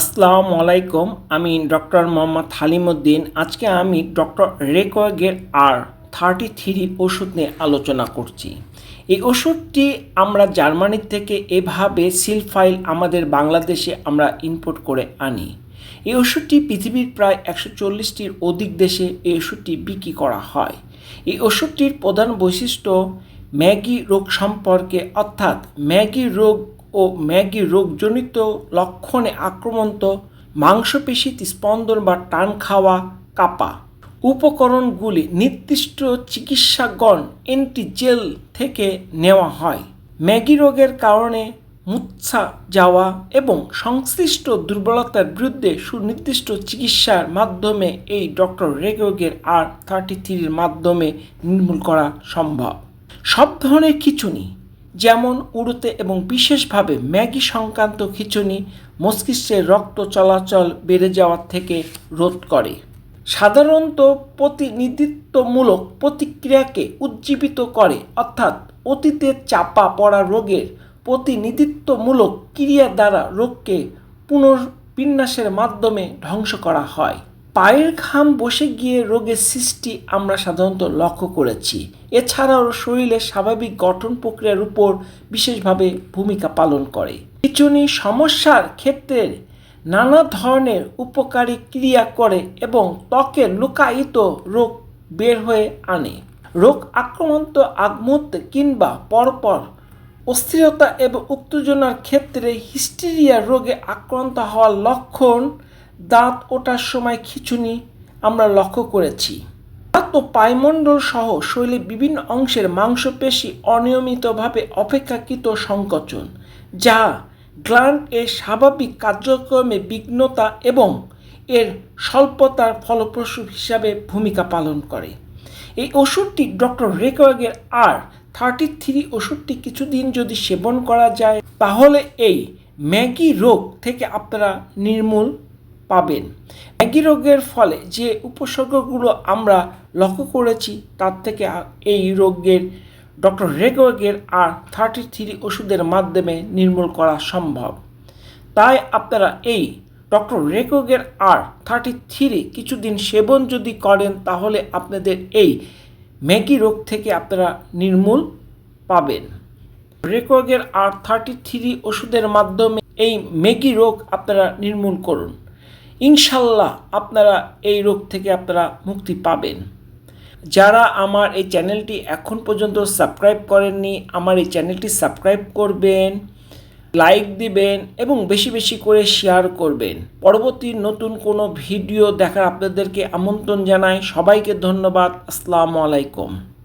আসসালামু আলাইকুম, আমি ডক্টর মোহাম্মদ হালিমুদ্দিন। আজকে আমি ডক্টর রেকোয়াগের আর থার্টি থ্রি ওষুধ নিয়ে আলোচনা করছি। এই ওষুধটি আমরা জার্মানি থেকে এভাবে সিল ফাইল আমাদের বাংলাদেশে আমরা ইম্পোর্ট করে আনি। এই ওষুধটি পৃথিবীর প্রায় একশো চল্লিশটির অধিক দেশে এই ওষুধটি বিক্রি করা হয়। এই ওষুধটির প্রধান বৈশিষ্ট্য, ম্যাগি রোগ সম্পর্কে, অর্থাৎ ম্যাগি রোগ ও ম্যাগি রোগজনিত লক্ষণে আক্রমণত মাংসপেশিতে স্পন্দন বা টান খাওয়া কাপা। উপকরণগুলি নির্দিষ্ট চিকিৎসাগণ এন্টিজেল থেকে নেওয়া হয়। ম্যাগি রোগের কারণে মূর্ছা যাওয়া এবং সংশ্লিষ্ট দুর্বলতার বিরুদ্ধে সুনির্দিষ্ট চিকিৎসার মাধ্যমে এই ডক্টর রেগোগের আর থার্টি থ্রির মাধ্যমে নির্মূল করা সম্ভব। সব ধরনের খিচুনি যেমন উড়োতে এবং বিশেষভাবে ম্যাগি সংক্রান্ত খিচুনি মস্তিষ্কের রক্ত চলাচল বেড়ে যাওয়ার থেকে রোধ করে। সাধারণত প্রতিনিধিত্বমূলক প্রতিক্রিয়াকে উজ্জীবিত করে, অর্থাৎ অতীতে চাপা পড়া রোগের প্রতিনিধিত্বমূলক ক্রিয়া দ্বারা রোগকে পুনর্বিন্যাসের মাধ্যমে ধ্বংস করা হয়। পায়ের ঘাম বসে গিয়ে রোগের সৃষ্টি আমরা সাধারণত লক্ষ্য করেছি। এছাড়াও শরীরের স্বাভাবিক গঠন প্রক্রিয়ার উপর বিশেষভাবে ভূমিকা পালন করে। খিচুনি সমস্যার ক্ষেত্রে নানা ধরনের উপকারী ক্রিয়া করে এবং ত্বকের লুকায়িত রোগ বের হয়ে আনে। রোগ আক্রান্ত আগমুহূর্তে কিংবা পরপর অস্থিরতা এবং উত্তেজনার ক্ষেত্রে হিস্টেরিয়া রোগে আক্রান্ত হওয়ার লক্ষণ দাঁত ওঠার সময় খিচুনি আমরা লক্ষ্য করেছি। দাঁত ও পায়মণ্ডল সহ শরীরের বিভিন্ন অংশের মাংসপেশি অনিয়মিতভাবে অপেক্ষাকৃত সংকোচন, যা গ্ল্যান্ড এর স্বাভাবিক কার্যক্রমে বিঘ্নতা এবং এর স্বল্পতার ফলপ্রসূ হিসাবে ভূমিকা পালন করে। এই ওষুধটি ডক্টর রেকওয়াগের আর থার্টি থ্রি ওষুধটি কিছুদিন যদি সেবন করা যায়, তাহলে এই ম্যাগি রোগ থেকে আপনারা নির্মূল পাবেন। একই রোগের ফলে যে উপসর্গগুলো আমরা লক্ষ্য করেছি, তার থেকে এই রোগের ডক্টর রেগোগের আর থার্টি থ্রি ওষুধের মাধ্যমে নির্মূল করা সম্ভব। তাই আপনারা এই ডক্টর রেকোগের আর থার্টি থ্রি কিছুদিন সেবন যদি করেন, তাহলে আপনাদের এই ম্যাগি রোগ থেকে আপনারা নির্মূল পাবেন। রেকোগের আর থার্টি থ্রি ওষুধের মাধ্যমে এই ম্যাগি রোগ আপনারা নির্মূল করুন। ইনশাল্লাহ আপনারা এই রোগ থেকে আপনারা মুক্তি পাবেন। যারা আমার এই চ্যানেলটি এখন পর্যন্ত সাবস্ক্রাইব করেননি, আমার এই চ্যানেলটি সাবস্ক্রাইব করবেন, লাইক দিবেন এবং বেশি বেশি করে শেয়ার করবেন। পরবর্তী নতুন কোনো ভিডিও দেখার আপনাদেরকে আমন্ত্রণ জানাই। সবাইকে ধন্যবাদ। আসসালামু আলাইকুম।